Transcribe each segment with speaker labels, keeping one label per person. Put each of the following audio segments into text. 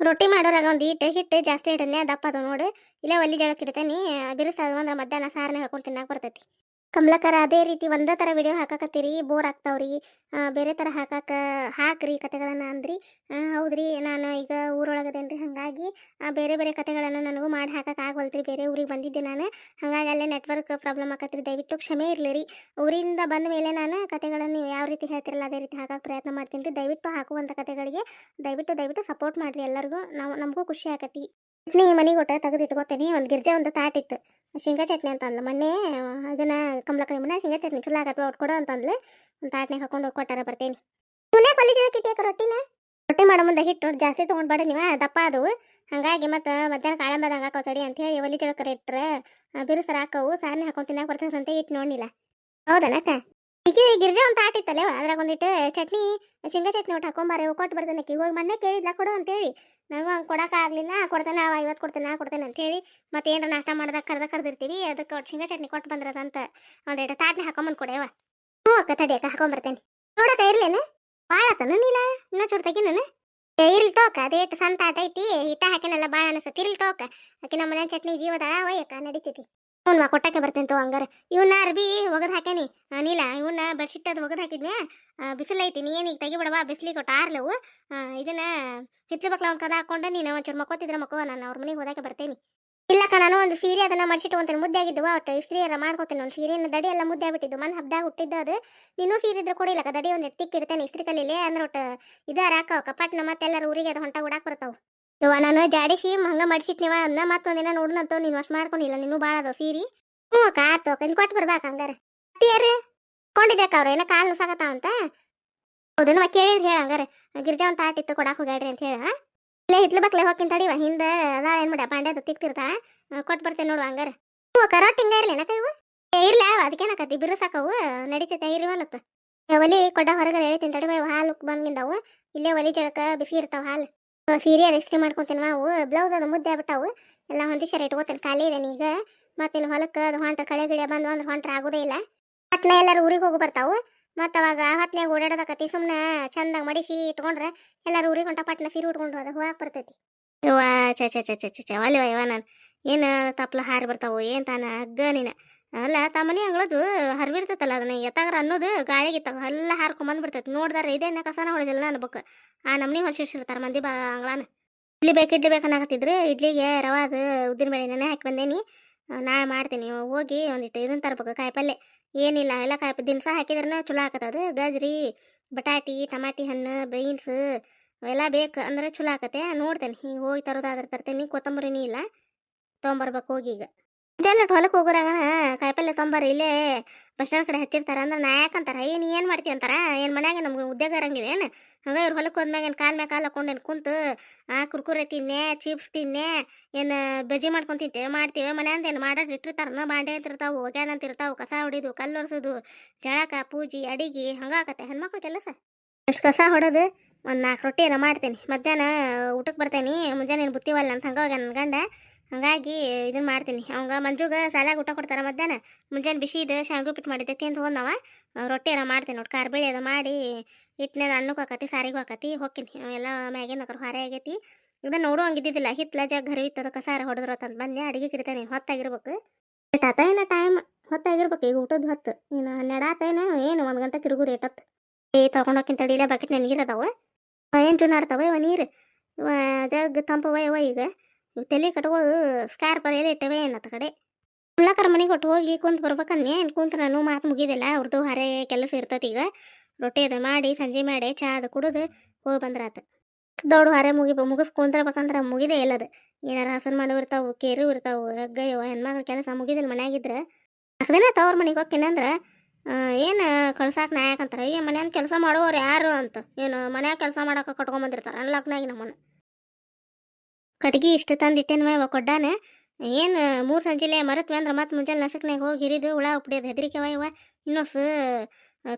Speaker 1: ರೊಟ್ಟಿ ಮಾಡೋರಾಗ ಒಂದು ಹಿಟ್ಟು ಹಿಟ್ಟು ಜಾಸ್ತಿ ಇಡನೆ ದಪ್ಪ ಅದು ನೋಡು. ಇಲ್ಲೇ ಒಲಿ ಜಳಕ್ಕೆ ಇಡ್ತೇನೆ. ಬಿರುಸಾದ ಅಂದ್ರೆ ಮಧ್ಯಾಹ್ನ ಸಾರನ್ನ ಹಾಕೊಂಡು ತಿನ್ನಕ್ಕೆ ಬರ್ತೈತಿ. ಕಮಲಕರ, ಅದೇ ರೀತಿ ಒಂದೇ ಥರ ವಿಡಿಯೋ ಹಾಕಾಕತ್ತೀರಿ ಬೋರ್ ಆಗ್ತಾವ್ರಿ. ಬೇರೆ ಥರ ಹಾಕಾಕ, ಹಾಕ್ರಿ ಕತೆಗಳನ್ನು ಅಂದ್ರಿ. ಹೌದ್ರಿ, ನಾನು ಈಗ ಊರೊಳಗದೇನ್ರಿ, ಹಾಗಾಗಿ ಬೇರೆ ಬೇರೆ ಕತೆಗಳನ್ನು ನನಗೂ ಮಾಡಿ ಹಾಕಕ್ಕೆ ಆಗವಲ್ತ್ರಿ. ಬೇರೆ ಊರಿಗೆ ಬಂದಿದ್ದೆ ನಾನು. ಹಾಗಾಗಿ ಅಲ್ಲೇ ನೆಟ್ವರ್ಕ್ ಪ್ರಾಬ್ಲಮ್ ಆಕತ್ರಿ ದಯವಿಟ್ಟು ಕ್ಷಮೆ ಇರಲಿ ರೀ ಊರಿಂದ ಬಂದ ಮೇಲೆ ನಾನು ಕತೆಗಳನ್ನು ನೀವು ಯಾವ ರೀತಿ ಹೇಳ್ತಿರಲ್ಲ, ಅದೇ ರೀತಿ ಹಾಕಕ್ಕೆ ಪ್ರಯತ್ನ ಮಾಡ್ತೀನಿ. ರೀ ದಯವಿಟ್ಟು ಹಾಕುವಂಥ ಕತೆಗಳಿಗೆ ದಯವಿಟ್ಟು ದಯವಿಟ್ಟು ಸಪೋರ್ಟ್ ಮಾಡಿರಿ ಎಲ್ಲರಿಗೂ. ನಾವು, ನಮಗೂ ಖುಷಿ ಆಕತಿ ಮನೆಗೆ ಒಟ್ಟು ತೆಗೆದಿಟ್ಕೋತೀನಿ. ಒಂದು ಗಿರ್ಜಾ, ಒಂದು ತಾಟಿತ್ತು ಶೇಂಗಾ ಚಟ್ನಿ ಅಂತ ಅಂದ್ಲು ಮೊನ್ನೆ ಅದನ್ನ ಕಮಲಕ್ಕ ಮನೆ ಶೇಂಗಾ ಚಟ್ನಿ ಚಲೋ ಆಗತ್ವ ಒಟ್ಟು ಕೊಡು ಅಂತಂದ್ಲು. ಒಂದು ತಾಟ್ನಾಗ ಹಾಕೊಂಡು ಹೋಗಿ ಕೊಟ್ಟಾರ ಬರ್ತೇನೆ. ಇವನ್ನ ಕೊಲಿ ಜಳಕ್ಕೆ ಇಟ್ಟಿಯಕ್ಕ ರೊಟ್ಟಿನ? ರೊಟ್ಟಿ ಮಾಡೋ ಮುಂದೆ ಹಿಟ್ಟು ಜಾಸ್ತಿ ತೊಗೊಂಡ್ಬೇಡ ನೀವು ದಪ್ಪ ಅದು ಹಾಗಾಗಿ ಮತ್ತು ಮಧ್ಯಾಹ್ನ ಕಾಳಂಬದ ತಡಿ ಅಂತ ಹೇಳಿ ಒಲಿ ಜಳಕರ ಇಟ್ರೆ ಬಿರುಸರ ಹಾಕವು ಸಾರನೆ ಹಾಕೊಂಡು ತಿನ್ನಾಕ ಬರ್ತದೆ ಅಂತ ಹಿಟ್ಟು ನೋಡಿಲ್ಲ ಹೌದನಕ್ಕ ಈಗ ಗಿರ್ಜಾ ಒಂದು ತಾಟ್ ಇತ್ತಲ್ಲವ ಅದ್ರಾಗ ಒಂದಿಟ್ಟು ಚಟ್ನಿ, ಶೇಂಗಾ ಚಟ್ನಿ ಒಟ್ಟು ಹಾಕೊಂಬಾರೆ ಕೊಟ್ಟು ಬರ್ತೇನೆ ಹೋಗಿ ಮೊನ್ನೆ ಕೇಳಿದ್ಲ, ಕೊಡು ಅಂತೇಳಿ. ನನಗೂ ಹಂಗೆ ಕೊಡೋಕ್ಕಾಗಲಿಲ್ಲ ಕೊಡ್ತೇನೆ ಅವ ಇವತ್ತು ಕೊಡ್ತೇನೆ ನಾ ಕೊಡ್ತೇನೆ ಅಂತೇಳಿ ಮತ್ತೆ ಏನರ ನಾಷ್ಟ ಮಾಡ್ದಾಗ ಕರ್ದ ಕರೆದಿರ್ತೀವಿ. ಅದಕ್ಕೆ ಒಟ್ಟು ಶೇಂಗಾ ಚಟ್ನಿ ಕೊಟ್ಟು ಬಂದ್ರದಂತ ಒಂದೆರಡು ತಾಟ್ನ ಹಾಕೊಂಬಂದು ಕೊಡೆಯವ ಹ್ಞೂ ಅಕ್ಕ, ತಡಿ ಅಕ್ಕ ಹಾಕೊಂಬರ್ತೇನೆ ನೋಡಕ್ಕ ಇರ್ಲೇನು ಭಾಳ ಆತನ ನೀಲ, ಇನ್ನೂ ಚೂರು ತೆಗಿನ ಇರ್ಲಿ ತೋಕ ಅದೇಟ್ ತಾಟ ಐತಿ. ಹಿಟ್ಟ ಹಾಕಿನಲ್ಲ ಭಾಳ ಅನಿಸ್ತತಿ ಇರ್ಲಿ ತೋಕ ಆಕಿ ನಮ್ಮ ಚಟ್ನಿ ಜೀವದಾಳ ಒಯ್ಯಕ್ಕ ನಡೀತೈತಿ ಹ್ಞೂ ಕೊಟ್ಟಕ್ಕೆ ಬರ್ತೇನೆ ತೋ ಹಂಗಾರ. ಇವನ್ನ ಅರ್ಬಿ ಒಗದು ಹಾಕ್ಯಾನಿ. ನೀಲ ಇವನ್ನ ಬೆಡ್ಶೀಟ್ ಅದು ಒಗದು ಹಾಕಿದ್ನೆ ಬಿಸಿಲೈತಿ ನೀ ಏನೀಗ ತೆಗಿಬಿಡವ ಬಿಸಿಲಿಗೆ ಕೊಟ್ಟು ಆರ್ಲವು ಇದನ್ನ ಹಿತ್ಲು ಬಕ್ಲ ಒಂದು ಕದ ಹಾಕೊಂಡು ನೀನು ಒಂಚೂರು ಮಕ್ಕೋತಿದ್ರೆ ಮಕ್ಕೋ ನಾನು ಅವ್ರ ಮನೆಗೆ ಹೋದಾಕೆ ಬರ್ತೇನೆ. ಇಲ್ಲಕ್ಕ ನಾನು ಒಂದು ಸೀರೆ ಅದನ್ನ ಮಡ್ಸಿಟ್ಟು ಒಂತೇನೆ ಮುದ್ದೆ ಆಗಿದ್ದು ಒಟ್ಟು ಇಸ್ತ್ರಿ ಎಲ್ಲ ಮಾಡ್ಕೊತೀನಿ ಒಂದು ಸೀರೆನ. ದಡಿ ಎಲ್ಲ ಮುದ್ದೆ ಆಗ್ಬಿಟ್ಟಿದ್ದು ಮನ್ ಹಬ್ದಾಗ ಹುಟ್ಟಿದ್ದು ಅದು. ನೀನು ಸೀರೆ ಇದ್ರೆ ಕೊಡಿಲ್ಲಕ್ಕ ದಡಿ ಒಂದು ಟಿಕ್ ಇಡ್ತೇನೆ ಇಸ್ತ್ರಿ ಕಲ್ಲಿಲೆ ಅಂದ್ರೆ ಒಟ್ಟು ಇದಾರ ಹಾಕವ, ಕಪಾಟ್ನ ಮತ್ತೆಲ್ಲರೂ ಊರಿಗೆ ಅದು ಹೊಂಟ ಉಡಾಕ್ ಬರ್ತಾವ ಇವ ನಾನು ಜಾಡಿಸಿ ಹಂಗ ಮಡ್ಸಿಟ್ ನೀವ ಅದನ್ನ ಮತ್ತೊಂದಿನ ನೋಡ್ನಂತ ನೀನು ಅಷ್ಟು ಮಾಡ್ಕೊಂಡಿಲ್ಲ, ನೀನು ಬಾಳ ಅದ ಸೀರಿ. ಹ್ಞೂ ಅಕ್ಕ, ಆತು ಅಕ್ಕ ಕೊಟ್ಟು ಬರ್ಬೇಕು ಹಂಗಾರ. ಅತ್ತಿಯಾರು ಕೊಂಡಿದ್ದಕ್ಕ ಅವ್ರ, ಏನ ಕಾಲು ಅಂತ? ಹೌದನ ಕೇಳಿದ್ರೆ ಹೇಳ ಹಂಗಾರ. ಗಿರ್ಜಾ ಒಂದು ಇತ್ತು, ಕೊಡಾಕ ಹೋಗ್ಯಾಡ್ರಿ ಅಂತ ಹೇಳ. ಇಲ್ಲೇ ಹಿತ್ಲ ಬಕ್ಲೆ ಹೋಗ್ತೀನಿ ತಡಿವ ಹಿಂದ ಅದಾಳ, ಏನು ಮಾಡ ಬಾಂಡೆ ತಿಕ್ತಿರ್ತಾ? ಕೊಟ್ಟು ಬರ್ತೇನೆ ನೋಡುವ ಹಂಗಾರ. ಹ್ಞೂ ಕರೋಟ್ ಹಿಂಗ ಇರ್ಲಿ ಏನಕ್ಕ ಇವು? ಇರ್ಲಿ ಇಲ್ಲ ಅದಕ್ಕೇನಕತಿ ಬಿರು ಸಾಕವು ನಡೀತೈತೆ ಇರಿವಲ್ಲತ್ತ ಒಲಿ ಕೊಡ ಹೊರಗಡೆ ಹೇಳ್ತೀನಿ ತಡಿವ ಹಾಲು ಬಂದಿಂದವು ಇಲ್ಲೇ ಒಲಿ ಜಳಕ ಬಿಸಿ ಇರ್ತಾವ ಹಾಲು. ಅವ್ ಸೀರೆ ಅದು ಇಸ್ತ್ರಿ ಮಾಡ್ಕೊಂತೀನಿ ಅವು. ಬ್ಲೌಸ್ ಅದು ಮುದ್ದೆ ಆಗ್ಬಿಟ್ಟಾವು. ಎಲ್ಲ ಹೊಂದಿಸ್ಯಾರ ಇಟ್ಕೋತೀನಿ. ಖಾಲಿ ಇದೆ ಈಗ. ಮತ್ತಿನ್ನು ಹೊಲಕ್ಕೆ ಅದು ಹೊಂಟ್ರೆ ಕಳೆ ಗಿಳೆ ಬಂದು ಅಂದ್ರೆ ಹೊಂಟ್ರೆ ಆಗೋದೇ ಇಲ್ಲ. ಪಟ್ನ ಎಲ್ಲರೂ ಊರಿಗೆ ಹೋಗಿ ಬರ್ತಾವು. ಮತ್ತು ಅವಾಗ ಹೊತ್ನ್ಯಾಗ ಓಡಾಡೋದಕ್ಕತಿ ಸುಮ್ಮನೆ ಚಂದಾಗ ಮಡಿಸಿ ಇಟ್ಕೊಂಡ್ರೆ ಎಲ್ಲರೂ ಊರಿಗೆ ಹೊಂಟ ಪಟ್ನ ಸೀರೆ ಉಟ್ಕೊಂಡು ಅದು ಹೋಗಕ್ಕೆ ಬರ್ತೈತಿ ಇವ ಚ ಚ ಚ ಚ ಚ ಅಲ್ಲವ ಯವ್ವ ನಾನು. ಏನು ತಪ್ಪಲ ಹಾರಿ ಬರ್ತಾವು ಏನು ತಾನ? ಹಗ್ಗ ನೀನು. ಅಲ್ಲ ತಮ್ಮನೆ ಅಂಗಳದು ಹರಿಬಿರ್ತೈತಲ್ಲ ಅದನ್ನ. ಎತ್ತಾಗ್ರ ಅನ್ನೋದು ಗಾಳಿಗಿತ್ತಾಗ ಎಲ್ಲ ಹಾರ್ಕೊಂಡ್ ಬಿಡ್ತೈತಿ ನೋಡ್ದಾರ ಇದೇನ ಕಸನ ಹೊಡೆದಿಲ್ಲ ನನ್ನ ಬುಕ್ ಆ ನಮ್ನಿ ಹೊಲ್ಸಿರ್ತಾರೆ ಮಂದಿ ಬಾ ಅಂಗಳನ. ಇಡ್ಲಿ ಬೇಕು, ಇಡ್ಲಿ ಬೇಕನ್ನಾಗತ್ತಿದ್ರು ಇಡ್ಲಿಗೆ ರವಾದ ಉದ್ದಿನ ಬೇಳೆ ನೆನೆ ಹಾಕಿ ಬಂದೇನಿ. ನಾಳೆ ಮಾಡ್ತೀನಿ. ಹೋಗಿ ಒಂದಿಟ್ಟು ಇದನ್ನ ತರ್ಬೇಕು ಕಾಯಿಪಲ್ಲೆ ಏನಿಲ್ಲ, ಎಲ್ಲ ಕಾಯಿ ದಿನಸ ಹಾಕಿದ್ರನ ಚಲೋ ಆಕತ್ತದು ಗಜ್ರಿ, ಬಟಾಟಿ, ಟಮಾಟಿ ಹಣ್ಣು, ಬೀನ್ಸ್ ಎಲ್ಲ ಬೇಕು ಅಂದ್ರೆ ಚಲೋ ಆಕತೆ ನೋಡ್ತೇನೆ. ಈಗ ಹೋಗಿ ತರೋದಾದ್ರೆ ತರ್ತೇನೆ. ಕೊತ್ತಂಬರಿನೂ ಇಲ್ಲ. ತೊಗೊಂಬರ್ಬೇಕು ಹೋಗಿ ಈಗ. ಮುಂಜಾನೆ ಹೊಲಕ್ಕೆ ಹೋಗೋರಾಗ ಕಾಯಿಪಲ್ಲೆ ತೊಂಬಾರ ಇಲ್ಲೇ. ಬಸ್ ಸ್ಟ್ಯಾಂಡ್ ಕಡೆ ಹತ್ತಿರ್ತಾರ ಅಂದ್ರೆ ನಾ ಯಾಕಂತಾರ? ಏನು ಏನು ಮಾಡ್ತಿ ಅಂತಾರ? ಏನು ಮನ್ಯಾಗ ನಮ್ಗೆ ಉದ್ಯೋಗ ಇರಂಗಿದೆ ಏನು? ಹಂಗೆ ಇವ್ರು ಹೊಲಕ್ಕೆ ಹೋದ್ಮ್ಯಾಗ ಏನು ಕಾಲ್ ಮ್ಯಾಗ ಕಾಲು ಹಾಕೊಂಡೇನು ಕುಂತು, ಆ, ಕುರ್ಕುರೆ ತಿನ್ನೆ, ಚಿಪ್ಸ್ ತಿನ್ನೆ, ಏನು ಬಜ್ಜಿ ಮಾಡ್ಕೊಂಡು ತಿಂತೇವೆ, ಮಾಡ್ತೀವಿ ಮನ್ಯಾಂದ ಏನು ಮಾಡೋದು ಇಟ್ಟಿರ್ತಾರನ ಬಾಂಡೆ ಅಂತ ಇರ್ತಾವು ಒಗ್ಯಾನ ಅಂತ ಇರ್ತಾವ, ಕಸ ಹೊಡಿದು, ಕಲ್ಲು ಒರೆಸೋದು, ಜಳಕ, ಪೂಜಿ, ಅಡಿಗೆ ಹಂಗಾಕತ್ತೆ ಹೆಣ್ಮಕ್ಳು ಕೆಲಸ? ಎಷ್ಟು ಕಸ ಹೊಡೋದು? ಒಂದು ನಾಲ್ಕು ರೊಟ್ಟಿ ಏನೋ ಮಾಡ್ತೇನೆ. ಮಧ್ಯಾಹ್ನ ಊಟಕ್ಕೆ ಬರ್ತೇನೆ, ಮುಂಜಾನೆ ಏನು ಬುತ್ತಿವಲ್ಲ ಅಂತ ಹಂಗೆ ನನ್ನ ಗಂಡ. ಹಂಗಾಗಿ ಇದನ್ನ ಮಾಡ್ತೀನಿ. ಅವಂಗ ಮಂಜುಗ ಸಾಲಾಗ ಊಟ ಕೊಡ್ತಾರ ಮಧ್ಯಾಹ್ನ. ಮುಂಜಾನೆ ಬಿಸಿ ಇದು ಶಾಂಗು ಪಿಟ್ಟು ಮಾಡಿದ್ದೆ ಅಂತ ಹೋದವ ರೊಟ್ಟಿ ಎಲ್ಲ ಮಾಡ್ತೀನಿ ನೋಡಿ. ಕಾರ್ಬೇಳೆ ಅದು ಮಾಡಿ ಹಿಟ್ಟಿನ ಅನ್ನಕ್ಕೆ ಹಾಕತಿ ಸಾರಿಗೂ ಹಾಕತಿ ಹೋಗ್ತೀನಿ ಎಲ್ಲ ಮ್ಯಾಗಿನ ಅಕ್ರ ಹೊರೆ ಆಗೈತಿ. ಇದನ್ನ ನೋಡು ಹಂಗಿದ್ದಿದ್ದಿಲ್ಲ. ಹಿತ್ಲ ಜಗ ಹರಿವಿತ್ತದ ಕಸಾರ ಹೊಡೆದ್ರತ್ತಂತ ಬಂದೆ. ಅಡಿಗೆ ಕಿಡ್ತೇನೆ ಹೊತ್ತಾಗಿರ್ಬೇಕು. ಆತ ಏನ ಟೈಮ್ ಹೊತ್ತಾಗಿರ್ಬೇಕು. ಈಗ ಊಟದ ಹೊತ್ತು. ಇನ್ನು ಹನ್ನೆರಡು ಆತೇನ ಏನು ಒಂದು ಗಂಟೆ ತಿರುಗುದು ಏಟತ್ತು ಏ ತಗೊಂಡು ಹೋಗ್ತೀನಿ ತಡಿಲ್ಲ ಬಕೆಟ್ ನೀರು ಅದಾವ. ಏನು ಜೂನ್ ಆಡ್ತಾವ? ಇವ ನೀರು. ಇವ ಜಗ್ ತಂಪವ ಇವ ಈಗ. ತಲೆ ಕಟ್ಕೊಳ್ಳೋದು ಸ್ಕಾರ್ಪ್ ಎಲ್ಲ ಇಟ್ಟವೆ ಏನತ್ತ ಕಡೆ. ಉಳ್ಳಕರ ಮನೆಗೆ ಕೊಟ್ಟು ಹೋಗಿ ಕುಂತು ಬರ್ಬೇಕನ್ನೇ ಏನು ಕುಂತು ನಾನು ಮಾತು ಮುಗಿದಿಲ್ಲ ಅವ್ರದ್ದು ಹರೆ ಕೆಲಸ ಇರ್ತೈತಿ ಈಗ. ರೊಟ್ಟಿ ಅದು ಮಾಡಿ, ಸಂಜೆ ಮಾಡಿ, ಚಾ ಅದು ಕುಡಿದು ಹೋಗಿ ಬಂದ್ರಾತ. ದೊಡ್ಡ ಹರೆ ಮುಗಿ ಮುಗಿಸ್ ಮುಗಿದೆ ಮುಗಿದೇ ಇಲ್ಲದು. ಏನಾರ ಹಸನ್ ಮಾಡೋ ಇರ್ತಾವು, ಕೇರು ಇರ್ತಾವು ಹಗ್ಗಯ್ಯೋ ಹೆಣ್ಮಕ್ಳ ಕೆಲಸ ಮುಗಿದಿಲ್ಲ ಮನ್ಯಾಗಿದ್ರೆ. ಅಷ್ಟೇನ ತವ್ರ ಮನೆಗೆ ಹೋಗ್ತೀನಂದ್ರೆ ಏನು ಕಳ್ಸಾಕ ನಾ ಯಾಕಂತಾರೆ ಈ ಕೆಲಸ ಮಾಡೋರು ಯಾರು? ಅಂತ. ಏನು ಮನ್ಯಾಗ ಕೆಲಸ ಮಾಡೋಕೆ ಕಟ್ಕೊಂಬಂದಿರ್ತಾರೆ ಅನ್ಲಾಕ್ನಾಗಿ ನಮ್ಮನ್ನ. ಕಟ್ಗಿ ಇಷ್ಟು ತಂದು ಇಟ್ಟೇನ ಕೊಡ್ಡಾನ. ಏನು ಮೂರು ಸಂಜೆಲೆ ಮರತ್ವೆ ಅಂದ್ರೆ ಮತ್ತೆ ಮುಂಜಾನೆ ನಸಕ್ನಾಗ ಹೋಗಿ ಹಿರಿದು ಹುಳ ಉಪ್ಡಿಯೋದು ಹೆದರಿಕೆವ ಇವ ಇನ್ನೊಸ್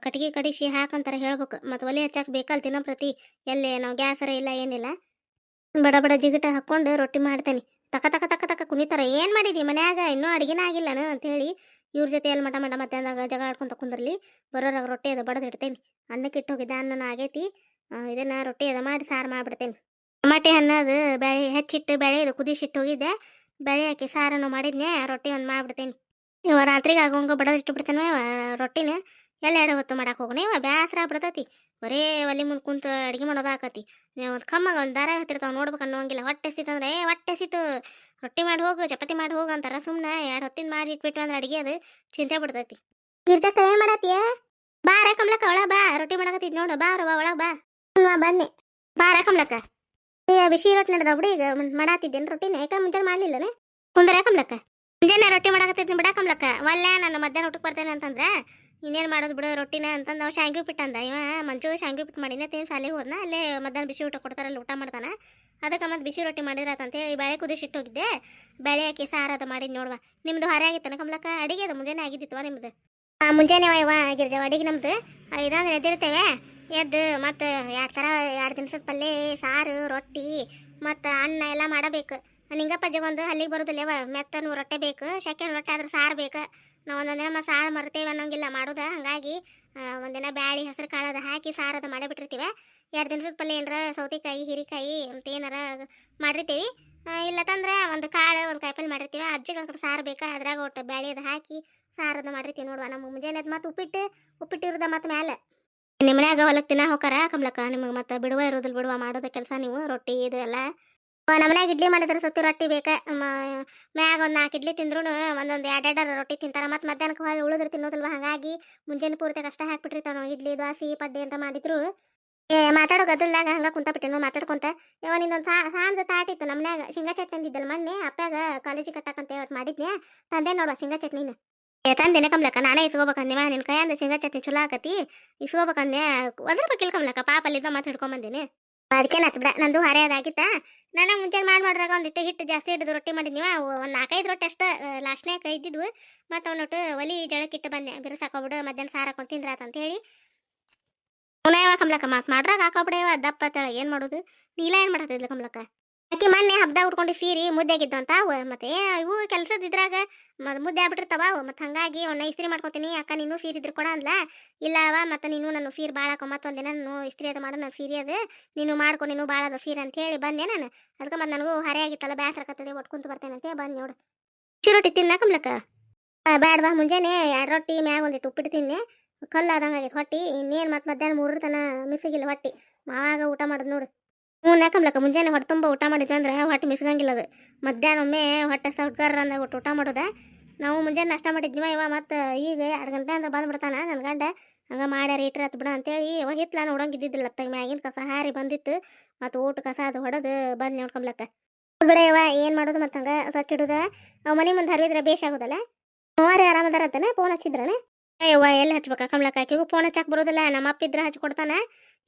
Speaker 1: ಕಟ್ಗೆ ಕಡಿಸಿ ಹಾಕಂತಾರೆ ಹೇಳ್ಬೇಕು. ಮತ್ತು ಒಲೆ ಹಚ್ಚಕ್ಕೆ ಬೇಕಲ್ಲ ದಿನ ಪ್ರತಿ ಎಲ್ಲಿ ನಾವು ಗ್ಯಾಸರ ಇಲ್ಲ ಏನಿಲ್ಲ. ಬಡ ಬಡ ಜಿಗಿಟ ಹಾಕ್ಕೊಂಡು ರೊಟ್ಟಿ ಮಾಡ್ತೇನೆ. ತಕ ತಕ ತಕ ತಕ ಕುಣಿತಾರ. ಏನು ಮಾಡಿದಿ ಮನ್ಯಾಗ? ಇನ್ನೂ ಅಡಿಗೆನ ಆಗಿಲ್ಲನ ಅಂತೇಳಿ ಇವ್ರ ಜೊತೆ ಎಲ್ಲಿ ಮಠ ಮಠ ಮಧ್ಯಾಹ್ನದಾಗ ಜಗ ಆಡ್ಕೊಂತ ಕುಂದ್ರಲಿ. ಬರೋರಾಗ ರೊಟ್ಟಿ ಅದ ಬಡದು ಇಡ್ತೇನೆ. ಅನ್ನಕ್ಕೆ ಇಟ್ಟು ಹೋಗಿದ್ದ ಅನ್ನನ ಆಗೈತಿ. ಇದನ್ನ ರೊಟ್ಟಿ ಅದ ಮಾಡಿ ಸಾರು ಮಾಡಿಬಿಡ್ತೇನೆ. ಟಮಾಟೆ ಹಣ್ಣು ಅದು ಬೇಳೆ ಹೆಚ್ಚಿಟ್ಟು ಬೇಳೆ ಇದು ಕುದಿಸಿಟ್ಟು ಹೋಗಿದ್ದೆ. ಬೇಳೆ ಹಾಕಿ ಸಾರನ್ನು ಮಾಡಿದ್ನೆ ರೊಟ್ಟಿ ಒಂದು ಮಾಡ್ಬಿಡ್ತೀನಿ. ಇವ ರಾತ್ರಿಗೆ ಆಗೋಂಗ ಬಡದಿಟ್ಟು ಬಿಡ್ತೇನೆ ರೊಟ್ಟಿನ. ಎಲ್ಲ ಎರಡು ಹೊತ್ತು ಮಾಡಕ್ಕೆ ಹೋಗೋಣ ಇವ ಬೇಸರ ಆಗ್ಬಿಡ್ತೈತಿ. ಬರೇ ಒಲೆ ಮುಂದೆ ಕುಂತು ಅಡುಗೆ ಮಾಡೋದು ಆಕತಿ. ಒಂದು ಕಮ್ಮಾಗ ಒಂದು ದಾರ ಹತ್ತಿರ್ತಾವ ನೋಡ್ಬೇಕು ಅನ್ನೋಂಗಿಲ್ಲ. ಹೊಟ್ಟೆ ಸಿತ್ತಂದ್ರೆ ಏ ಹೊಟ್ಟೆ ಸಿತ್ತು ರೊಟ್ಟಿ ಮಾಡಿ ಹೋಗು ಚಪಾತಿ ಮಾಡಿ ಹೋಗು ಅಂತಾರ ಸುಮ್ಮನೆ ಎರಡು ಹೊತ್ತಿನ ಮಾಡಿ ಇಟ್ಬಿಟ್ಟು ಅಂದ್ರೆ ಅಡುಗೆ ಅದು ಚಿಂತೆ ಬಿಡ್ತೈತಿ. ಗಿರ್ಜಕ್ಕ ಏನು ಮಾಡತ್ತೀಯ? ಬಾರ ಕಮ್ಲಕ್ಕ ಒಳ ಬಾ. ರೊಟ್ಟಿ ಮಾಡಕತ್ತಿದ್ ನೋಡು ಬಾ ಬಾ ಒಳಗೆ ಬಾ. ಬನ್ನಿ. ಬಾರ ಕಮ್ಲಕ್ಕ. ಬಿಸಿ ರೊಟ್ಟಿ ನಡೆದ ಬಿಡಿ ಈಗ. ಮಾಡಾತಿದ್ದೇನೆ ರೊಟ್ಟಿನ. ಯಾಕೆ ಮುಂಜಾನೆ ಮಾಡ್ಲಿಲ್ಲನೆ? ಕುಂದರ ಕಮ್ಲಕ್ಕ. ಮುಂಜಾನೆ ರೊಟ್ಟಿ ಮಾಡಕತ್ತಿದ್ದೀನಿ ಬಿಡ ಕಮ್ಲಕ್ಕ. ಒಲ್ಲೆ ನಾನು ಮಧ್ಯಾಹ್ನ ಊಟಕ್ಕೆ ಬರ್ತೇನೆ ಅಂತಂದ್ರೆ ಇನ್ನೇನು ಮಾಡೋದು ಬಿಡು ರೊಟ್ಟಿನ ಅಂತಂದು ನಾವು ಶಾಂಗಿ ಉಪ್ಪಿಟ್ಟು ಅಂದ. ಇವ ಮಂಜು ಶಾಂಗಿ ಉಪ್ಪಿಟ್ಟು ಮಾಡಿನ ತೇನು ಸಾಲಿಗೆ ಹೋದ್ನ. ಅಲ್ಲೇ ಮಧ್ಯಾಹ್ನ ಬಿಸಿ ಊಟ ಕೊಡ್ತಾರಲ್ಲ ಊಟ ಮಾಡ್ತಾನೆ. ಅದಕ್ಕೆ ಮತ್ತೆ ಬಿಸಿ ರೊಟ್ಟಿ ಮಾಡಿರತ್ತಂತೇಳಿ ಬೇಳೆ ಕುದಿಸಿಟ್ಟು ಹೋಗಿದ್ದೆ ಬೇಳೆ ಹಾಕಿ ಸಾರ ಅದು ಮಾಡಿದ್ ನೋಡುವ. ನಿಮ್ದು ಹೊರೆ ಆಗಿತ್ತನ ಕಮ್ಲಕ್ಕ? ಅಡಿಗೆ ಅದು ಮುಂಜಾನೆ ಆಗಿದ್ದಿತ್ತವ ನಿಮ್ದು? ಮುಂಜಾನೆ ಇವ ಗಿರ್ಜವ. ಅಡಿಗೆ ನಮ್ದು. ಇದಂದ್ರೆ ಎದ್ದಿರ್ತೇವೆ. ಎದ್ದು ಮತ್ತು ಎರಡು ಥರ ಎರಡು ದಿನಸದ ಪಲ್ಯ ಸಾರು, ರೊಟ್ಟಿ, ಮತ್ತು ಅನ್ನ ಎಲ್ಲ ಮಾಡಬೇಕು. ನಿಂಗಪ್ಪ ಜಗೊಂದು ಅಲ್ಲಿಗೆ ಬರೋದಿಲ್ಲವ ಮೆತ್ತನ ರೊಟ್ಟೆ ಬೇಕು ಸೆಕೆಂಡ್ ರೊಟ್ಟೆ ಆದ್ರೆ ಸಾರು ಬೇಕು. ನಾವು ಒಂದೊಂದಿನ ಮ, ಸಾರು ಮರ್ತೇವೆ ಅನ್ನೋಂಗಿಲ್ಲ, ಮಾಡೋದ, ಹಾಗಾಗಿ ಒಂದಿನ ಬ್ಯಾಳಿ, ಹೆಸರು ಕಾಳದ ಹಾಕಿ ಸಾರು ಅದು ಮಾಡಿ ಬಿಟ್ಟಿರ್ತೀವಿ ಎರಡು ದಿನಸದ ಪಲ್ಯ ಏನಾರ ಸೌತೆಕಾಯಿ, ಹೀರಿಕಾಯಿ ಅಂತ ಏನಾರ ಮಾಡಿರ್ತೀವಿ. ಇಲ್ಲತ್ತಂದ್ರೆ ಒಂದು ಕಾಳು, ಒಂದು ಕಾಯಿಪಲ್ಲೆ ಮಾಡಿರ್ತೀವಿ. ಅಜ್ಜಿಗೆ ಹಾಕಿದ್ರೆ ಸಾರು ಬೇಕಾ? ಅದ್ರಾಗ ಒಟ್ಟು ಬ್ಯಾಳಿ ಅದು ಹಾಕಿ ಸಾರು ಅದು ಮಾಡಿರ್ತೀವಿ ನೋಡುವ. ನಮ್ಮ ಮುಂಜಾನೆ ಅದು ಮತ್ತು ಉಪ್ಪಿಟ್ಟು ಉಪ್ಪಿಟ್ಟು ಇರುದ ಮತ್ತೆ ಮ್ಯಾಲೆ. ನಿಮ್ಮ ಮನ್ಯಾಗ ಹೊಲಕ್ಕೆ ತಿನ್ನ ಹೋಕಾರ ಕಮ್ಲಕ್ಕ? ನಿಮಗೆ ಮತ್ತೆ ಬಿಡುವ ಇರೋದಿಲ್ಲ ಬಿಡುವ ಮಾಡೋದ ಕೆಲಸ ನೀವು, ರೊಟ್ಟಿ ಇದು ಎಲ್ಲ? ನಮ್ಮ ಮನ್ಯಾಗ ಇಡ್ಲಿ ಮಾಡಿದ್ರೆ ಸತ್ತು ರೊಟ್ಟಿ ಬೇಕಾ. ಮ್ಯಾಗ ಒಂದು ನಾಲ್ಕು ಇಡ್ಲಿ ತಿಂದ್ರು ಒಂದೊಂದು ಎರಡೆರಡು ರೊಟ್ಟಿ ತಿಂತಾರ. ಮತ್ತೆ ಮಧ್ಯಾಹ್ನಕ್ಕೆ ಹೋಗಿ ಉಳಿದ್ರೆ ತಿನ್ನೋದಿಲ್ವ? ಹಾಗಾಗಿ ಮುಂಜಾನೆ ಪೂರ್ತಿ ಕಷ್ಟ ಹಾಕ್ಬಿಟ್ಟಿರ್ತಾವ ನಾವು. ಇಡ್ಲಿ, ದೋಸೆ, ಪಡ್ಡಿ ಅಂತ ಮಾಡಿದ್ರು. ಏ, ಮಾತಾಡೋ ಗದ್ದಲ್ದಾಗ ಹಂಗೆ ಕುಂತ ಬಿಟ್ಟೆನು ಮಾತಾಡ್ಕೊಂತ. ಯಾವ ಸಾ ಸಾಂಜ ತಾಟಿತ್ತು ನಮ್ಮನ್ಯಾಗ ಶೇಂಗಾ ಚಟ್ನಿ ಅಂದಿದ್ದಲ್ಲ ಮೊನ್ನೆ ಅಪ್ಪಾಗ ಕಾಲೇಜಿಗೆ ಹೇಳ್ಬಿಟ್ಟು ಮಾಡಿದ್ನೆ ತಂದೆ ನೋಡುವ ಶೇಂಗಾ ಚಟ್ನಿನ. ತಂದೆನೆ ಕಮ್ಲಕ್ಕ ನಾನೇ ಇಸ್ಕೋಬೇಕಂದಿವ ನಿನ್ನ ಕೈಯಿಂದ ಶೇಂಗಾ ಚಟ್ನಿ ಚಲೋ ಆಗತಿ ಇಸ್ಕೋಬೇಕಂದೆ ಅದ್ರ ಬಗ್ಗೆ ಕಮ್ಲಕ್ಕ ಪಾಪ ಅಲ್ಲಿದ್ದ ಮಾತು ಹಿಡ್ಕೊಂಬಂದಿನಿ ನತ್ ಬಿಡ ನಂದು ಹರಿಯೋದಾಗಿತ್ತ ನಾನು ಮುಂಜಾನೆ ಮಾಡಿ ಮಾಡ್ರಾಗ ಒಂದಿಟ್ಟು ಹಿಟ್ಟು ಜಾಸ್ತಿ ಹಿಡಿದು ರೊಟ್ಟಿ ಮಾಡಿದ್ನಿವ ಒಂದ್ ನಾಲ್ಕೈದು ರೊಟ್ಟಿ ಅಷ್ಟ ಲಾಸ್ಟ್ನ್ಯಾಗ ಇದ್ದಿದ್ವು ಮತ್ತು ಅವನೊಟ್ಟು ಒಲಿ ಜಳಕ್ಕಿಟ್ಟು ಬಂದೆ ಬಿರುಸಾಕೋಬಿಡು ಮಧ್ಯಾಹ್ನ ಸಾರು ಹಾಕೊಂಡು ತಿಂದ್ರಾತ ಅಂತ ಹೇಳಿ ಅವನವ ಕಮ್ಲಕ್ಕ ಮಾತು ಮಾಡ್ರಾಗ ಹಾಕೋಬಿಡ ದಪ್ಪ ತಳ ಏನು ಮಾಡೋದು ನೀಲ ಏನು ಮಾಡತ್ತಿದ್ಲ ಕಮ್ಲಕ್ಕ ಆಕಿ ಮೊನ್ನೆ ಹಬ್ಬದ ಉಟ್ಕೊಂಡು ಸೀರೆ, ಮುದ್ದೆ ಆಗಿದ್ದು ಅಂತ ಮತ್ತೆ ಇವು ಕೆಲಸದ ಇದ್ರಾಗ ಮುದ್ದೆ ಆಗ್ಬಿಟ್ಟಿರ್ತಾವ ಮತ್ತೆ ಹಂಗಾಗಿ ಅವನ್ನ ಇಸ್ತ್ರಿ ಮಾಡ್ಕೊತೀನಿ, ಅಕ್ಕ ನೀನು ಸೀರೆ ಇದ್ರ ಕೊಡ ಅಂದ್ಲ. ಅವ ಮತ್ತೆ ನೀನು ನನ್ನ ಸೀರೆ ಭಾಳ ಹಾಕೋ ಮತ್ತೊಂದಿನ ನಾನು ಇಸ್ತ್ರಿ ಅದು ಮಾಡೋ, ನನ್ನ ಸೀರೆ ಅದು, ನೀನು ಮಾಡ್ಕೊ, ನೀನು ಭಾಳ ಅದ ಸೀರೆ ಅಂತ ಹೇಳಿ ಬಂದೆ ನಾನು. ಅದಕ್ಕೆ ಮತ್ತೆ ನನಗೂ ಹರೆ ಆಗಿತ್ತಲ್ಲ ಬೇಸರ ಕತ್ತದೆ ಒಟ್ಕೊಂತ ಬರ್ತೇನೆ ಅಂತ ಬಂದು ನೋಡು. ಚಿರೋಟಿ ತಿನ್ನ ಕಮ್ಲಕ್ಕ? ಬ್ಯಾಡ್ವಾ, ಮುಂಜಾನೆ ಎರಡು ರೊಟ್ಟಿ, ಮ್ಯಾಗ ಒಂದಿಟ್ಟು ಉಪ್ಪಿಟ್ಟು ತಿನ್ನೆ. ಕಲ್ಲು ಆದಂಗೆ ಹೊಟ್ಟಿ, ಇನ್ನೇನು ಮತ್ತೆ ಮಧ್ಯಾಹ್ನ ಮೂರರ ತನ ಮಿಸ್ಸಿಗಿಲ್ಲ ಹೊಟ್ಟಿ. ಮಾವಾಗ ಊಟ ಮಾಡೋದು ನೋಡು. ಹ್ಞೂ ಯಾಕಂಬ್ಲಕ್ಕ ಮುಂಜಾನೆ ಹೊಟ್ಟೆ ತುಂಬ ಊಟ ಮಾಡಿದ್ವಿ ಅಂದ್ರೆ ಹೊಟ್ಟೆ ಮಿಸ್ಗಂಗಿಲ್ಲ ಅದು. ಮಧ್ಯಾಹ್ನ ಒಮ್ಮೆ ಹೊಟ್ಟೆ ಸೌಟ್ಗಾರ ಅಂದಾಗ ಒಟ್ಟು ಊಟ ಮಾಡೋದ. ನಾವು ಮುಂಜಾನೆ ನಾಷ್ಟ ಮಾಡಿದ್ವಿ ಇವ, ಮತ್ತು ಈಗ ಎರಡು ಗಂಟೆ ಅಂದ್ರೆ ಬಂದ್ಬಿಡ್ತಾನ ನನ್ನ ಗಂಡ. ಹಂಗೆ ಮಾಡ್ಯಾರ ಇಟ್ರೆ ಹತ್ತು ಬಿಡ ಅಂತೇಳಿ ಇವ ಹಿತ್ಲ ನೋಡಂಗಿದ್ದಿದ್ದಿಲ್ಲ ತಗ ಮ್ಯಾಗಿನ ಕಸ ಹಾರಿ ಬಂದಿತ್ತು. ಮತ್ತು ಊಟ ಕಸ ಅದು ಹೊಡೆದು ಬಂದು ನೋಡ್ಕೊಂಬ್ಲಕ್ಕ ಬಿಡ ಇವ, ಏನು ಮಾಡೋದು ಮತ್ತು ಹಂಗೆ ಸ್ವಚ್ಛ ಇಡೋದ ಅವ್ ಮನೆ ಮುಂದೆ ಹರಿದ್ರೆ ಬೇಷ್ ಆಗೋದಲ್ಲ. ಆರಾಮದಾರ ಅಂತಾನೆ ಫೋನ್ ಹಚ್ಚಿದ್ರನ ಅಯ್ಯವ್ವ, ಎಲ್ಲಿ ಹಚ್ಬೇಕಾ? ಕಮ್ಲಕ್ಕ ಆಕಿಗೂ ಫೋನ್ ಹಚ್ಚಾಕ್ ಬರೋದಿಲ್ಲ. ನಮ್ಮ ಅಪ್ಪ ಇದ್ರೆ ಹಚ್ಕೊಡ್ತಾನ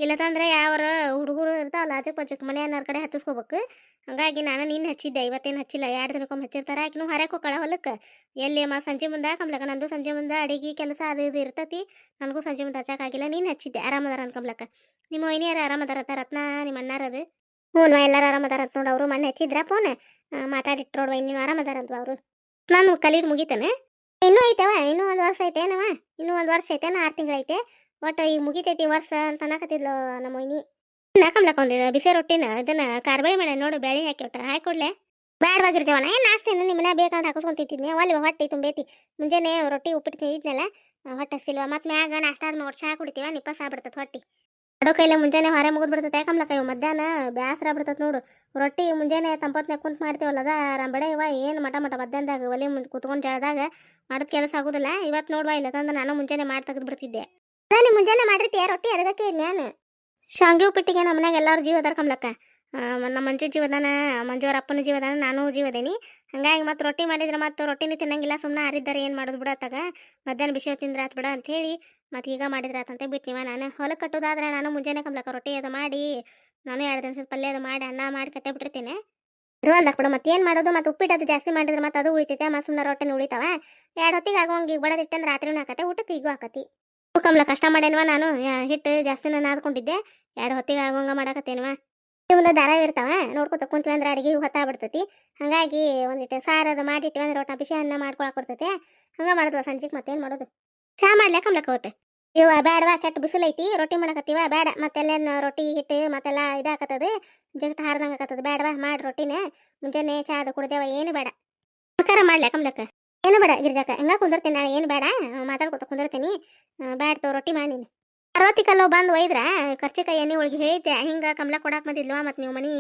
Speaker 1: ಇಲ್ಲತಂದ್ರೆ ಯಾವ್ರ ಹುಡುಗರು ಇರ್ತಾವಲ್ಲ ಅಜಕ್ ಪಜಕ್ ಮನೆ ಅನ್ನೋರ್ ಕಡೆ ಹಚ್ಚಿಸ್ಕೋಬೇಕು. ಹಂಗಾಗಿ ನಾನು ನಿನ್ನ ಹಚ್ಚಿದ್ದೆ, ಇವತ್ತೇನು ಹಚ್ಚಿಲ್ಲ. ಎರಡು ದಿನಕ್ಕೊಮ್ಮೆ ಹಚ್ಚಿರ್ತಾರೆ. ಆಕಿನೂ ಹೊರಕ್ಕೆ ಹೊಲಕ್ಕೆ ಎಲ್ಲಿ ಅಮ್ಮ, ಸಂಜೆ ಮುಂದೆ? ಕಮ್ಲಕ್ಕ, ನಂದು ಸಂಜೆ ಮುಂದೆ ಅಡಿಗೆ ಕೆಲಸ ಅದು ಇದು ಇರ್ತತಿ. ನನಗೂ ಸಂಜೆ ಮುಂದೆ ಹಚ್ಚಕ್ಕಾಗಿಲ್ಲ ನೀನು ಹಚ್ಚಿದ್ದೆ. ಆರಾಮದಾರ ಅಂತ ಕಮ್ಲಕ್ಕ. ನಿಮ್ಮ ವೈನಿಯರ ಆರಾಮದಾರತ್ತ ರತ್ನ ನಿಮ್ಮ ಅಣ್ಣಾರದು ಹ್ಞೂ ಎಲ್ಲರೂ ಆರಾಮದಾರ ಅಂತ ನೋಡಿ ಅವರು ಮೊನ್ನೆ ಹಚ್ಚಿದ್ರ ಫೋನ್ ಮಾತಾಡಿಟ್ಟು ನೋಡುವ ಇನ್ನೂ ಆರಾಮದಾರ ಅಂತ ಅವರು. ನಾನು ಕಲೀದು ಮುಗಿತಾನೆ. ಇನ್ನೂ ಐತವ, ಇನ್ನೂ ಒಂದು ವರ್ಷ ಐತೇನವ ಇನ್ನೂ ಒಂದು ವರ್ಷ ಐತೇನ ಆರು ತಿಂಗಳೈತೆ. ಒಟ್ಟು ಈಗ ಮುಗಿತೈತಿ ವರ್ಷ ಅಂತ ಅನ್ನಕತ್ತಿದ್ಲು ನಮ್ಮ ಮೊಯ್ನಿ ನಾಕಂಬ್ಲಕ್ಕ ಒಂದಿನ ಬಿಸಿ ರೊಟ್ಟಿನ, ಇದನ್ನ ಕಾರ್ಬೇಳಿ ಮೇಲೆ ನೋಡು ಬೇಳೆ ಹಾಕಿ ಒಟ್ಟು ಹಾಕೊಡ್ಲೆ ಬ್ಯಾಡವಾಗಿರ್ಜವಣ ಏನು ನಾಸ್ತೇನು ನಿಮ್ಮ ಮನ್ಯಾಗ ಬೇಕಂತ ಹಾಕಿಸ್ಕೊಂಡು ತಿಂತಿದ್ನಿ. ಹೊಟ್ಟೆ ತುಂಬೈತಿ. ಮುಂಜಾನೆ ರೊಟ್ಟಿ ಉಪ್ಪಿಟ್ಟು ತಿಂದಿದ್ನಲ್ಲ ಹೊಟ್ಟೆ ಸಿಲ್ವ ಮತ್ತೆ ಮ್ಯಾಗ ನಾಷ್ಟ ಆದ್ಮೇಲೆ ಚಹಾ ಕುಡಿತೀವ, ನಿಪ್ಪಸ್ ಆಗ್ಬಿಡ್ತದೆ ಹೊಟ್ಟಿ. ಅಡೋ ಕೈಲೆ ಮುಂಜಾನೆ ಹೊರ ಮುಗಿದ್ ಬಿಡ್ತೈತೆ. ಯಾಕಂಬ್ಲಕ್ಕ ಇವು ಮಧ್ಯಾಹ್ನ ಬ್ಯಾಸರ ಬಿಡ್ತೈತೆ ನೋಡು. ರೊಟ್ಟಿ ಮುಂಜಾನೆ ತಂಪತ್ನಾಗ ಕುಂತ ಮಾಡ್ತೀವಲ್ಲ ಅದ ರಂಬಡೆ ಇವ. ಏನು ಮಠ ಮಠ ಮಧ್ಯಾಹ್ನದಾಗ ಒಲೆ ಮುಂದೆ ಕುತ್ಕೊಂಡು ಜಳದಾಗ ಮಾಡೋದು ಕೆಲಸ ಆಗೋದಿಲ್ಲ. ಇವತ್ತು ನೋಡುವ ಇಲ್ಲ ತಂದ್ರೆ ನಾನು ಮುಂಜಾನೆ ಮಾಡಿ ತೆಗೆದು ಬಿಡ್ತಿದ್ದೆ. ನಾನು ಮುಂಜಾನೆ ಮಾಡಿರ್ತೀಯ ರೊಟ್ಟಿ ಅದಕ್ಕೆ ನಾನು ಶಾಂಗಿ ಉಪ್ಪಿಟ್ಟಿಗೆ ನಮ್ಮ ಮನ್ಯಾಗ ಎಲ್ಲರೂ ಜೀವ ಅದಾರ ಕಮ್ಲಕ್ಕ. ನಮ್ಮ ಮಂಜು ಜೀವದಾನ ಮಂಜು ಅವ್ರ ಅಪ್ಪನ ಜೀವದಾನ ನಾನು ಜೀವದೇನಿ ಹಂಗಾಗಿ ಮತ್ತೆ ರೊಟ್ಟಿ ಮಾಡಿದ್ರೆ ಮತ್ತೆ ರೊಟ್ಟಿನೂ ತಿನ್ನಂಗಿಲ್ಲ ಸುಮ್ಮನೆ ಆರಿದ್ದಾರೆ ಏನು ಮಾಡೋದು ಬಿಡತ್ತಾಗ ಮಧ್ಯಾಹ್ನ ಬಿಸಿ ತಿಂದ್ರೆ ಆತ್ ಬಿಡ ಅಂತ ಹೇಳಿ ಮತ್ತೆ ಈಗ ಮಾಡಿದ್ರೆ ಆತಂತ ಬಿಟ್ಟಿವ ನಾನು. ಹೊಲಕ್ಕೆ ಕಟ್ಟೋದಾದ್ರೆ ನಾನು ಮುಂಜಾನೆ ಕಂಬ್ಲಕ್ಕ ರೊಟ್ಟಿ ಅದು ಮಾಡಿ, ನಾನು ಎರಡು ದಿನದ ಪಲ್ಯ ಅದು ಮಾಡಿ, ಅನ್ನ ಮಾಡಿ ಕಟ್ಟೆ ಬಿಟ್ಟಿರ್ತೀನಿ. ರೋಲ್ ಬಿಡು ಮತ್ತೆ ಏನು ಮಾಡೋದು? ಮತ್ತೆ ಉಪ್ಪಿಟ್ಟು ಅದು ಜಾಸ್ತಿ ಮಾಡಿದ್ರೆ ಮತ್ತೆ ಅದು ಉಳಿತೈತೆ ಮತ್ತೆ ಸುಮ್ಮನೆ ರೊಟ್ಟಿನ ಉಳಿತಾವ. ಎರಡು ಹೊತ್ತಿಗೆ ಆಗೋಂಗೆ ಈಗ ಬಡದಿಟ್ಟಂದ್ರೆ ರಾತ್ರಿನೂ ಹಾಕತ್ತೆ ಊಟಕ್ಕೆ ಈಗೂ ಹಾಕತಿ ಕಮ್ಲ ಕಷ್ಟ ಮಾಡೇನ್ವ ನಾನು? ಹಿಟ್ಟು ಜಾಸ್ತಿ ನಾನು ಆದ್ಕೊಂಡಿದ್ದೆ. ಎರಡು ಹೊತ್ತಿಗೆ ಆಗೋಂಗ ಮಾಡಾಕತ್ತೇನ್ವ? ಒಂದು ದಾರ ಇರ್ತಾವ, ನೋಡ್ಕೊತ ಕುಂತ್ವಿ ಅಂದ್ರೆ ಅಡಿಗೆ ಹೊತ್ತಾಗ್ಬಿಡ್ತೈತಿ ಹಂಗಾಗಿ ಒಂದಿಟ್ಟು ಸಾರು ಅದು ಮಾಡಿಟ್ವಿ ಅಂದ್ರೆ ಒಟ್ಟು ಬಿಸಿ ಅನ್ನ ಮಾಡ್ಕೊಳಕ್ ಬರ್ತೈತೆ. ಹಂಗ ಮಾಡಿದ್ವ ಸಂಜೆಗೆ ಮತ್ತೇನು ಮಾಡೋದು? ಚಾ ಮಾಡ್ಲಿಕ್ಕೆ ಕಮ್ಲಕ್ಕ ಒಟ್ಟು? ಇವ ಬೇಡವಾ ಕೆಟ್ಟ ಬಿಸಿಲು ಐತಿ, ರೊಟ್ಟಿ ಮಾಡಕತ್ತೀವ ಬೇಡ ಮತ್ತೆಲ್ಲ ರೊಟ್ಟಿ ಹಿಟ್ಟು ಮತ್ತೆಲ್ಲ ಇದಾಕತ್ತದ ಜಗಟ್ ಹಾರ್ದಂಗ ಆಕತ್ತದ ಬೇಡವಾ ಮಾಡಿ ರೊಟ್ಟಿನ. ಮುಂಜಾನೆ ಅದು ಕುಡ್ದೇವ, ಏನು ಬೇಡ ಪ್ರಕಾರ ಮಾಡ್ಲ ಕಮ್ಲಕ್ಕ? ಏನು ಬೇಡ ಗಿರ್ಜಾಕ ಹೆಂಗ ಕುಂದಿರ್ತೀನಿ ನಾಳೆ? ಏನು ಬೇಡ ಮಾತಾಡ್ಕೊತ ಕುಂದಿರ್ತೀನಿ. ಬೇಡ ತೋ, ರೊಟ್ಟಿ ಮಾಡಿನಿ ಪಾರ್ವತಿ ಕಲ್ಲೋ ಬಂದು ಒಯ್ದ್ರ ಖರ್ಚಿಕಾಯಿ ಎಣ್ಣೆ ಒಳಗೆ ಹೇಳಿದ್ದೆ, ಹಿಂಗ ಕಮಲ ಕೊಡಾಕ್ ಬಂದಿದ್ಲು ಮತ್ತೆ ನೀವು ಮನಿ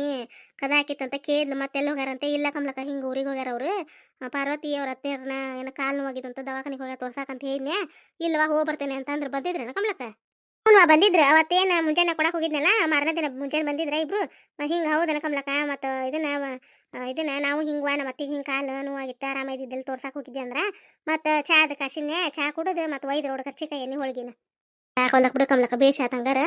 Speaker 1: ಕದ ಹಾಕಿತ್ತಂತ ಕೇಳಿದ್ಲು ಮತ್ತೆ ಎಲ್ಲಿ ಹೋಗ್ಯಾರಂತೆ ಇಲ್ಲ ಕಮಲಕ ಹಿಂಗೆ ಊರಿಗೆ ಹೋಗ್ಯಾರ ಅವರು. ಪಾರ್ವತಿ ಅವ್ರ ಹತ್ತಿರನ ಏನೋ ಕಾಲು ಹೋಗಿದ್ದಂತ ದವಾಖಾನಿಗೆ ಹೋಗ್ಯಾರ ತೋರ್ಸಾಕಂತ ಹೇಳಿದ್ನೆ. ಇಲ್ವಾ, ಹೋಗಿ ಬರ್ತೇನೆ ಅಂತಂದ್ರೆ ಬಂದಿದ್ರೇನ ಕಮಲಕ ಹ್ಞೂ ಬಂದಿದ್ರ. ಅವತ್ತೇನು ಮುಂಜಾನೆ ಕೊಡಕ್ಕೆ ಹೋಗಿದ್ನಲ್ಲ, ಮಾರನೇ ದಿನ ಮುಂಜಾನೆ ಬಂದಿದ್ರ ಇಬ್ರು. ಹಿಂಗೆ, ಹೌದನ ಕಮಲಕ ಮತ್ತು ಇದನ್ನ ಇದನ್ನ ನಾವು ಹಿಂಗೆ ನಮ್ಮ ಅತ್ತಿಗೆ ಹಿಂಗೆ ಕಾಲು ನೋವಾಗಿತ್ತು, ಆರಾಮಾಗಿದ್ದಲ್ಲಿ ತೋರ್ಸಕ್ಕೆ ಹೋಗಿದ್ದೆ ಅಂದ್ರೆ. ಮತ್ತು ಚಹಾದ ಕಾಸಿನ್ನೆ, ಚಾ ಕುಡಿದು ಮತ್ತು ಒಯ್ದು ರೋಡ್ ಖರ್ಚಿಕಾಯಿ ಎಣ್ಣೆ ಹೋಳಿಗೆನ. ಹಾಕೊಂಡಕ್ ಬಿಡು ಕಮ್ಲಕ್ಕ ಬೇಷ ಆತ್ ಹಂಗಾರ.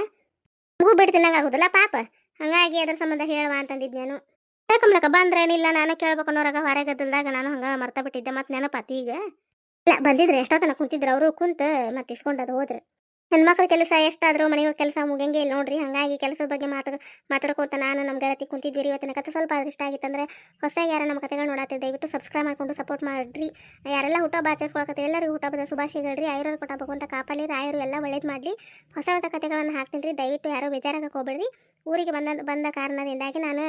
Speaker 1: ಮಗು ಬಿಟ್ಟು ತಿನ್ನಂಗ ಆಗುದಿಲ್ಲ, ಪಾಪ. ಹಂಗಾಗಿ ಅದ್ರ ಸಂಬಂಧ ಹೇಳುವ ಅಂತಂದಿದ್ ನಾನು. ಕಮ್ಲಕ್ಕ ಬಂದ್ರೇನಿಲ್ಲ ನಾನು ಕೇಳ್ಬೇಕು ಅನ್ನೋರಾಗ ಹೊರಗದ್ದಲ್ದಾಗ ನಾನು ಹಂಗ ಮರ್ತ ಬಿಟ್ಟಿದ್ದೆ ಮತ್ತೆ ನೆನಪಾತಿ ಈಗ. ಇಲ್ಲ, ಬಂದಿದ್ರೆ ಎಷ್ಟೋ ತನಕ ಕುಂತಿದ್ರು, ಅವರು ಕುಂತ ಮತ್ತೆ ಇಸ್ಕೊಂಡದು ಹೋದ್ರೆ. ಹೆಣ್ಮಕ್ಳ ಕೆಲಸ ಎಷ್ಟಾದರೂ ಮನೆಯ ಕೆಲಸ ಮುಗಿಯಂಗೆ ಇಲ್ಲ. ನೋಡ್ರಿ, ಹಂಗಾಗಿ ಕೆಲಸದ ಬಗ್ಗೆ ಮಾತು ಮಾತಾಡ್ಕೋತ ನಾನು ನಮ್ಮ ಗೆಳತಿ ಕುಂತಿದ್ವಿ ರೀ ಇವತ್ತಿನ ಕತೆ ಸ್ವಲ್ಪ ಆದ್ರೆ ಇಷ್ಟ ಆಗಿತ್ತಂದ್ರೆ ಹೊಸದಾಗಿ ಯಾರು ನಮ್ಮ ಕತೆಗಳು ನೋಡತ್ತೆ ದಯವಿಟ್ಟು ಸಬ್ಸ್ಕ್ರೈಬ್ ಮಾಡ್ಕೊಂಡು ಸಪೋರ್ಟ್ ಮಾಡ್ರಿ. ಯಾರೆಲ್ಲ ಊಟ ಬಾಚಿಸ್ಕೊಳಕತ್ತೆ ಎಲ್ಲರಿಗೂ ಹುಟ್ಟಹಬ್ಬದ ಶುಭಾಶಯಗಳ್ರಿ ಆಯುರ್ವೇದ ಕೊಟ್ಟ ಭಗವಂತ ಕಾಪಾಲಿ ರಾಯರು ಎಲ್ಲ ಒಳ್ಳೇದು ಮಾಡಲಿ. ಹೊಸ ಹೊಸ ಕತೆಗಳನ್ನು ಹಾಕ್ತೀನಿ ರೀ ದಯವಿಟ್ಟು ಯಾರೋ ಬೇಜಾರಾಗಕ್ಕೆ ಹೋಗ್ಬೇಡ್ರಿ. ಊರಿಗೆ ಬಂದ ಬಂದ ಕಾರಣದಿಂದಾಗಿ ನಾನು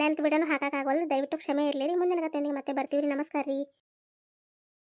Speaker 1: ಲೆಂತ್ ವಿಡಿಯೋನು ಹಾಕೋಕ್ಕಾಗಲ್ಲ ದಯವಿಟ್ಟು ಕ್ಷಮೆ ಇರಲಿ ರೀ. ಮುಂದಿನ ಕತೆ ಮತ್ತೆ ಬರ್ತೀವಿ ರೀ ನಮಸ್ಕಾರ ರೀ.